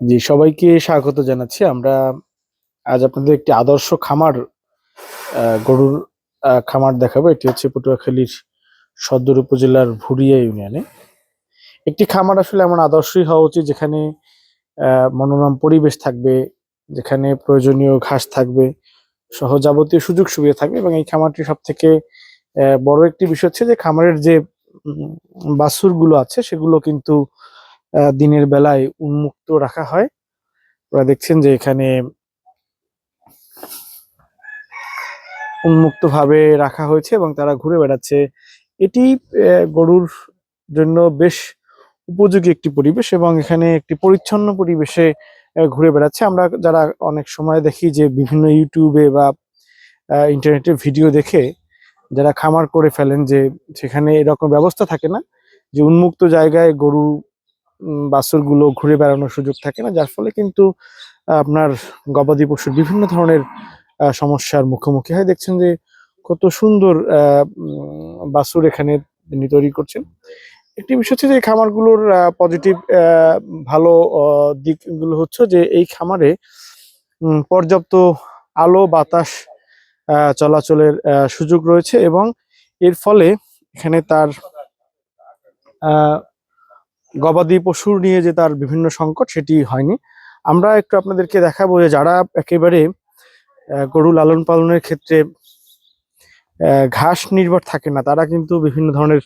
জি সবাইকে স্বাগত জানাচ্ছি। আমরা আজ আপনাদের একটি আদর্শ খামার গরুর খামার দেখাবো। এটি হচ্ছে পটুয়াখালীর সদর উপজেলার ভুরিয়া ইউনিয়নে। একটি খামার আসলে এমন আদর্শই হওয়া উচিত যেখানে মনোরম পরিবেশ থাকবে যেখানে প্রয়োজনীয় ঘাস থাকবে সহ যাবতীয় সুযোগ সুবিধা থাকবে এবং এই খামারটি সব থেকে বড় একটি বিষয় হচ্ছে যে খামারের যে বাছুরগুলো আছে সেগুলো কিন্তু আহ, দিনের বেলায় উন্মুক্ত রাখা হয়। আপনারা দেখছেন যে এখানে উন্মুক্ত ভাবে রাখা হয়েছে এবং তারা ঘুরে বেড়াচ্ছে। এটি গরুর জন্য বেশ উপযোগী একটি পরিবেশ এবং এখানে একটি পরিচ্ছন্ন পরিবেশে ঘুরে বেড়াচ্ছে। আমরা যারা অনেক সময় দেখি যে বিভিন্ন ইউটিউবে বা ইন্টারনেটে ভিডিও দেখে যারা খামার করে ফেলেন যে সেখানে এরকম ব্যবস্থা থাকে না যে উন্মুক্ত জায়গায় গরু বাছুরগুলো ঘুরে বেড়ানোর সুযোগ থাকে না, যার ফলে কিন্তু আপনার গবাদি পশুর বিভিন্ন ধরনের সমস্যার মুখোমুখি হয়। দেখছেন যে কত সুন্দর বাছুর এখানে তিনি তৈরি করছেন। একটি বিষয় হচ্ছে যে খামারগুলোর পজিটিভ ভালো দিকগুলো হচ্ছে যে এই খামারে পর্যাপ্ত আলো, বাতাস চলাচলের সুযোগ রয়েছে এবং এর ফলে এখানে তার গবাদি পশুর নিয়ে যে তার বিভিন্ন সংকট সেটি হয়নি। আমরা একটু আপনাদেরকে দেখাবো যে যারা একেবারে গরু লালন পালনের ক্ষেত্রে ঘাস নির্ভর থাকে না, তারা কিন্তু বিভিন্ন ধরনের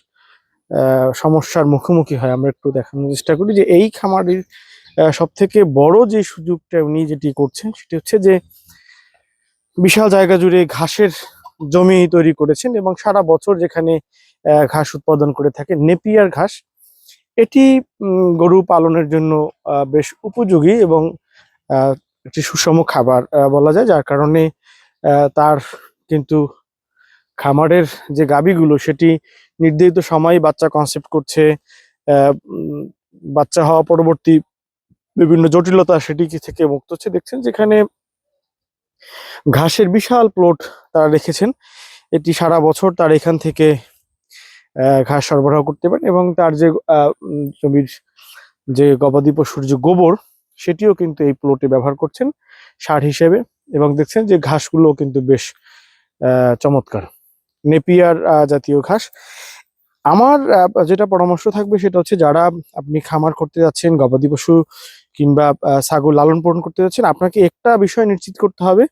সমস্যার মুখোমুখি হয়। আমরা একটু দেখানোর চেষ্টা করি যে এই খামারের সব থেকে বড় যে সুযোগটা উনি যেটি করছেন সেটি হচ্ছে যে বিশাল জায়গা জুড়ে ঘাসের জমি তৈরি করেছেন এবং সারা বছর যেখানে ঘাস উৎপাদন করে থাকে নেপিয়ার ঘাস। এটি গরু পালনের জন্য বেশ উপযোগী এবং একটি সুষম খাবার বলা যায়, যার কারণে তার কিন্তু খামারের যে গাবিগুলো সেটি নির্ধারিত সময়ে বাচ্চা কনসেপ্ট করছে বাচ্চা হওয়া পরবর্তী বিভিন্ন জটিলতা সেটি থেকে মুক্ত হচ্ছে। দেখছেন যেখানে ঘাসের বিশাল প্লট তারা রেখেছেন, এটি সারা বছর তার এখান থেকে ঘাস সরবরাহ করতে পারেন এবং তার যে জমির যে গবাদি পশুর যে গোবর, সেটিও কিন্তু এই প্লটে ব্যবহার করছেন সার হিসেবে এবং দেখছেন যে ঘাসগুলো কিন্তু বেশ চমৎকার। নেপিয়ার জাতীয় ঘাস। আমার যেটা পরামর্শ থাকবে সেটা হচ্ছে যারা আপনি খামার করতে যাচ্ছেন, গবাদি পশু কিংবা ছাগল লালন পালন করতে যাচ্ছেন, আপনাকে একটা বিষয় নিশ্চিত করতে হবে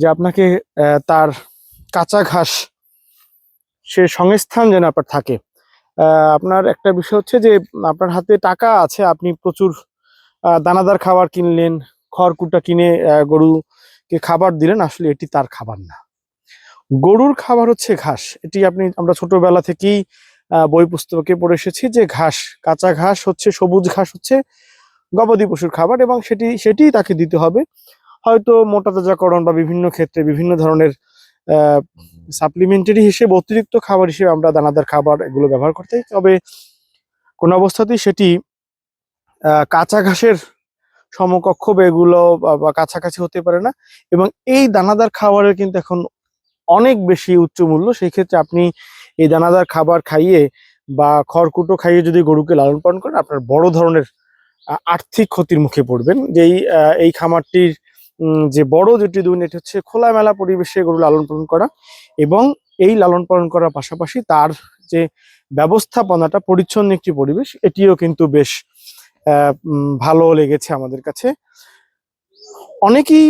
যে আপনাকে তার কাঁচা ঘাস সে সংস্থান যেন আপনার থাকে। আপনার একটা বিষয় হচ্ছে যে, আপনার হাতে টাকা আছে, আপনি প্রচুর দানাদার খাবার কিনলেন, খড়কুটা কিনে গরুকে খাবার দিলেন, আসলে এটি তার খাবার না। গরুর খাবার হচ্ছে ঘাস। এটি আপনি, আমরা ছোটবেলা থেকেই বই পুস্তকে পড়ে এসেছি যে ঘাস, কাঁচা ঘাস হচ্ছে, সবুজ ঘাস হচ্ছে গবাদি পশুর খাবার এবং সেটি, সেটিই তাকে দিতে হবে। হয়তো মোটা তাজাকরণ বা বিভিন্ন ক্ষেত্রে বিভিন্ন ধরনের সাপ্লিমেন্টারি হিসেবে, অতিরিক্ত খাবার হিসেবে আমরা দানাদার খাবার এগুলো ব্যবহার করতে তবে কোনো অবস্থাতেই সেটি কাঁচা ঘাসের সমকক্ষ এগুলো বা- কাছাকাছি হতে পারে না। এবং এই দানাদার খাবারের কিন্তু এখন অনেক বেশি উচ্চ মূল্য। সেই ক্ষেত্রে আপনি এই দানাদার খাবার খাইয়ে বা খড়কুটো খাইয়ে যদি গরুকে লালন পালন করেন, আপনার বড় ধরনের আর্থিক ক্ষতির মুখে পড়বেন। যেই এই খামারটির যে বড় যেটি দুই এটি হচ্ছে, খোলামেলা পরিবেশে গরু লালন পালন করা এবং এই লালন পালন করার পাশাপাশি তার যে ব্যবস্থাপনাটা, পরিচ্ছন্ন একটি পরিবেশ, এটিও কিন্তু বেশ ভালো লেগেছে আমাদের কাছে। অনেকেই,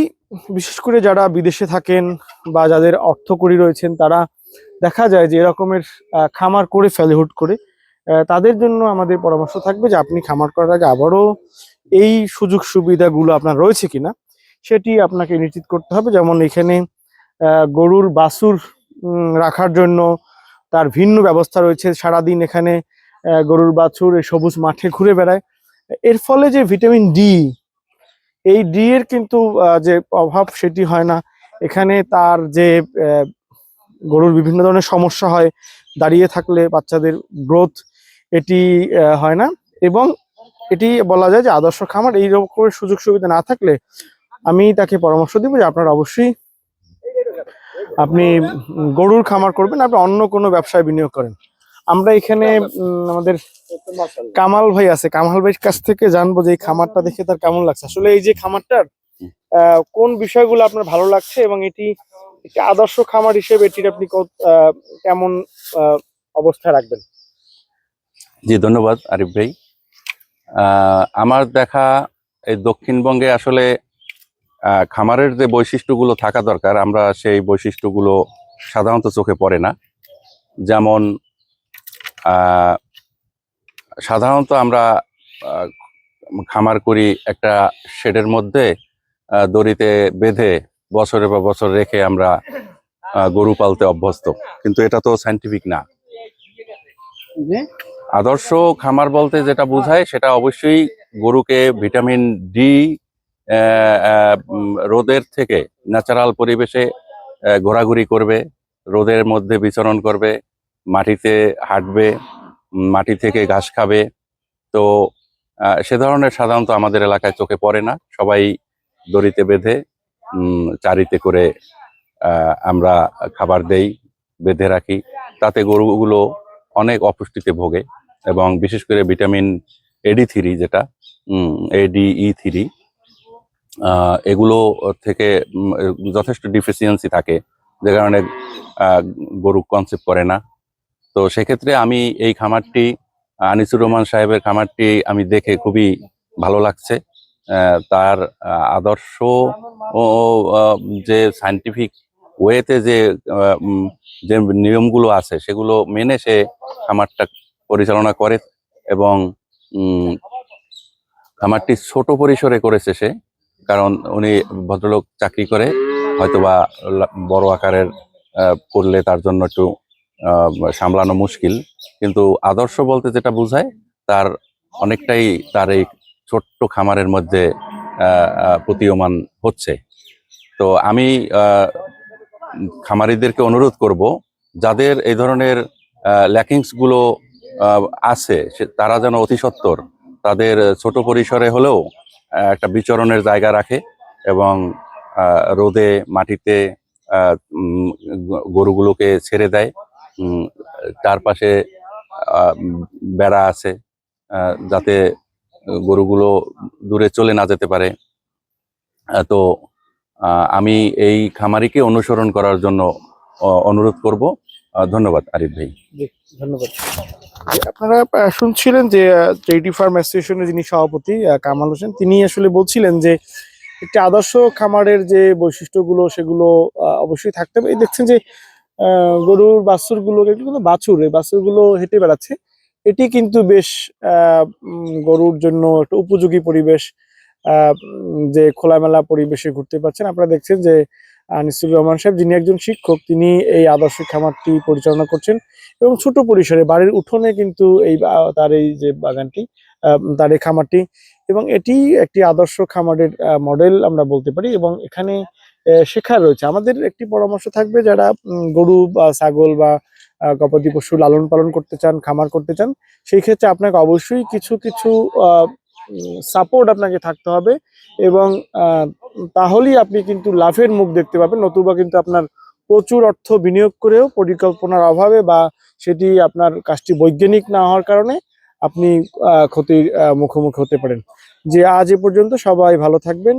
বিশেষ করে যারা বিদেশে থাকেন বা যাদের অর্থকরী রয়েছেন, তারা দেখা যায় যে এরকমের খামার করে ফেলে হুট করে তাদের জন্য আমাদের পরামর্শ থাকবে যে আপনি খামার করার আগে আবারও এই সুযোগ সুবিধাগুলো আপনার রয়েছে কিনা। সেটি আপনাকে নিশ্চিত করতে হবে। যেমন এখানে গরুর উম, রাখার জন্য তার ভিন্ন ব্যবস্থা রয়েছে। সারাদিন এখানে গরুর বাছুর সবুজ মাঠে ঘুরে বেড়ায়। এর ফলে যে ভিটামিন ডি এই ডি এর কিন্তু যে অভাব সেটি হয় না। এখানে তার যে গরুর বিভিন্ন ধরনের সমস্যা হয় দাঁড়িয়ে থাকলে বাচ্চাদের গ্রোথ এটি হয় না। এবং এটি বলা যায় যে আদর্শ খামার। এই রকমের সুযোগ সুবিধা না থাকলে আমি তাকে পরামর্শ দিব যে আপনার অবশ্যই আপনি গরুর খামার করবেন, আপনি অন্য কোনো ব্যবসায় বিনিয়োগ করেন। আমরা এখানে আমাদের কামাল ভাই আছে, কামাল ভাইয়ের কাছ থেকে জানব যে এই খামারটা দেখে তার কেমন লাগছে। আসলে এই যে খামারটার কোন বিষয়গুলো আপনার ভালো লাগছে এবং এটি একটি আদর্শ খামার হিসেবে এটির আপনি কেমন অবস্থায় রাখবেন? জি, ধন্যবাদ আরিফ ভাই। আমার দেখা এই দক্ষিণবঙ্গে আসলে খামারের যে বৈশিষ্ট্যগুলো থাকা দরকার, আমরা সেই বৈশিষ্ট্যগুলো সাধারণত চোখে পড়ে না। যেমন সাধারণত আমরা খামার করি একটা শেডের মধ্যে দড়িতে বেঁধে বছরে বা বছর রেখে আমরা গরু পালতে অভ্যস্ত। কিন্তু এটা তো সাইন্টিফিক না। আদর্শ খামার বলতে যেটা বোঝায় সেটা অবশ্যই গরুকে ভিটামিন ডি রোদের থেকে ন্যাচারাল পরিবেশে ঘোরাঘুরি করবে, রোদের মধ্যে বিচরণ করবে, মাটিতে হাঁটবে মাটি থেকে ঘাস খাবে। তো সে ধরনের সাধারণত আমাদের এলাকায় চোখে পড়ে না। সবাই দড়িতে বেঁধে চারিতে করে আমরা খাবার দেই, বেঁধে রাখি। তাতে গরুগুলো অনেক অপুষ্টিতে ভোগে এবং বিশেষ করে ভিটামিন এডি থ্রি যেটা এডিই থ্রি এগুলো থেকে যথেষ্ট ডিফিসিয়েন্সি থাকে, যে কারণে গরু কনসেপ্ট করে না। তো সেক্ষেত্রে আমি এই খামারটি আনিসুর রহমান সাহেবের খামারটি আমি দেখে খুবই ভালো লাগছে। তার আদর্শ ও যে সায়েন্টিফিক ওয়েতে যে যে নিয়মগুলো আছে, সেগুলো মেনে সে খামারটা পরিচালনা করে এবং খামারটি ছোট পরিসরে করেছে সে। কারণ উনি ভদ্রলোক চাকরি করে, হয়তোবা বড় আকারের করলে তার জন্য একটু সামলানো মুশকিল। কিন্তু আদর্শ বলতে যেটা বোঝায়, তার অনেকটাই তার এই ছোট্ট খামারের মধ্যে প্রতীয়মান হচ্ছে। তো আমি খামারিদেরকে অনুরোধ করব, যাদের এই ধরনের ল্যাকিংসগুলো আছে তারা যেন অতি তাদের ছোট পরিসরে হলেও একটা বিচরণের জায়গা রাখে এবং রোদে মাটিতে গরুগুলোকে ছেড়ে দেয়। চারপাশে বেড়া আছে যাতে গরুগুলো দূরে চলে না যেতে পারে। তো আমি এই খামারিকে অনুসরণ করার জন্য অনুরোধ করব। ধন্যবাদ আরিফ ভাই। ধন্যবাদ। আপনারা শুনছিলেন যে ট্রেডি ফার্ম অ্যাসোসিয়েশনের যিনি সভাপতি কামাল হোসেন, তিনি আসলে বলছিলেন যে, একটি আদর্শ খামারের যে বৈশিষ্ট্যগুলো, সেগুলো অবশ্যই থাকতে হবে। এই দেখছেন যে গরুর বাছুরগুলো কিন্তু বাছুর, এই বাছুরগুলো হেঁটে বেড়াচ্ছে। এটি কিন্তু বেশ গরুর জন্য একটা উপযোগী পরিবেশ যে খোলামেলা পরিবেশে ঘুরতে পারছেন। আপনারা দেখছেন যে আনিসুর রহমান সাহেব, যিনি একজন শিক্ষক, তিনি এই আদর্শ খামারটি পরিচালনা করছেন এবং ছোট পরিসরে বাড়ির উঠোনে কিন্তু এই তার এই যে বাগানটি তার এই খামারটি এবং এটি একটি আদর্শ খামারের মডেল আমরা বলতে পারি এবং এখানে শেখার রয়েছে। আমাদের একটি পরামর্শ থাকবে, যারা গরু বা ছাগল বা গবাদি পশু লালন পালন করতে চান, খামার করতে চান, সেই ক্ষেত্রে আপনাকে অবশ্যই কিছু কিছু সাপোর্ট আপনাকে থাকতে হবে এবং তাহলেই আপনি কিন্তু লাভের মুখ দেখতে পাবেন, নতুবা কিন্তু আপনার প্রচুর অর্থ বিনিয়োগ করেও পরিকল্পনার অভাবে বা সেটি আপনার কাজটি বৈজ্ঞানিক না হওয়ার কারণে আপনি ক্ষতির মুখোমুখি হতে পারেন। যে আজ এ পর্যন্ত সবাই ভালো থাকবেন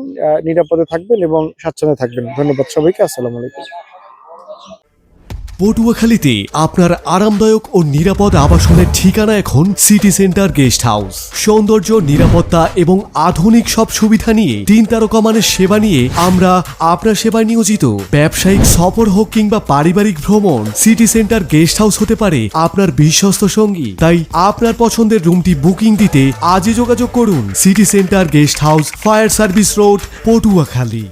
নিরাপদে থাকবেন এবং স্বাচ্ছন্দ্যে থাকবেন। ধন্যবাদ সবাইকে, আসসালামু আলাইকুম। পটুয়াখালীতে আপনার আরামদায়ক ও নিরাপদ আবাসনের ঠিকানা এখন সিটি সেন্টার গেস্ট হাউস। সৌন্দর্য, নিরাপত্তা এবং আধুনিক সব সুবিধা নিয়ে তিন তারকা মানের সেবা নিয়ে আমরা আপনার সেবায় নিয়োজিত। ব্যবসায়িক সফর হোক কিংবা পারিবারিক ভ্রমণ, সিটি সেন্টার গেস্ট হাউস হতে পারে আপনার বিশ্বস্ত সঙ্গী। তাই আপনার পছন্দের রুমটি বুকিং দিতে আজই যোগাযোগ করুন city centre guest house fire service road, Patuakhali.